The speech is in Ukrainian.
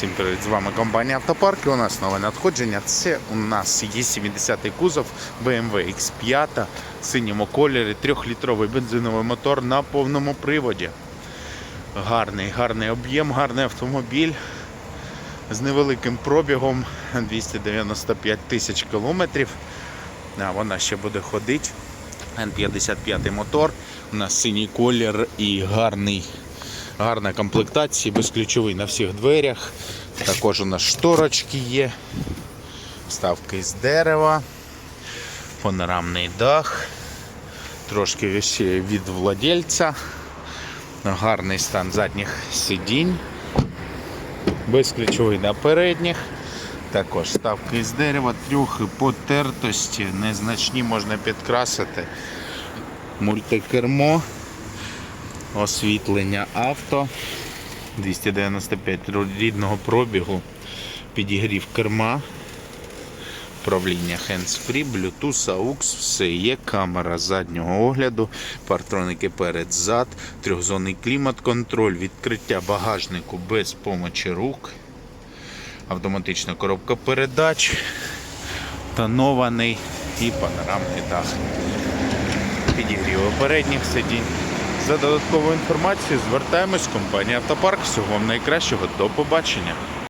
Всім привіт, з вами компанія Автопарк. І у нас нове надходження. Це у нас є 70-й кузов BMW X5 в синьому кольорі, 3-літровий бензиновий мотор на повному приводі. Гарний, гарний об'єм, гарний автомобіль з невеликим пробігом 295 тисяч кілометрів. Вона ще буде ходити. N55 мотор. У нас синій колір і гарний, гарна комплектація, безключовий на всіх дверях. Також у нас шторочки є, вставки з дерева, панорамний дах, трошки від владельця, гарний стан задніх сидінь, безключовий на передніх. Також ставки з дерева, трюхи потертості, незначні можна підкрасити. Мультикермо, освітлення авто, 295 рідного пробігу, підігрів керма, управління hands-free, Bluetooth, AUX, все є, камера заднього огляду, партроники перед зад, трьохзонний клімат-контроль, відкриття багажнику без помочі рук автоматична коробка передач, тонований і панорамний дах. Підігріви передніх сидінь. За додатковою інформацією звертаємось в компанію Автопарк. Всього вам найкращого. До побачення.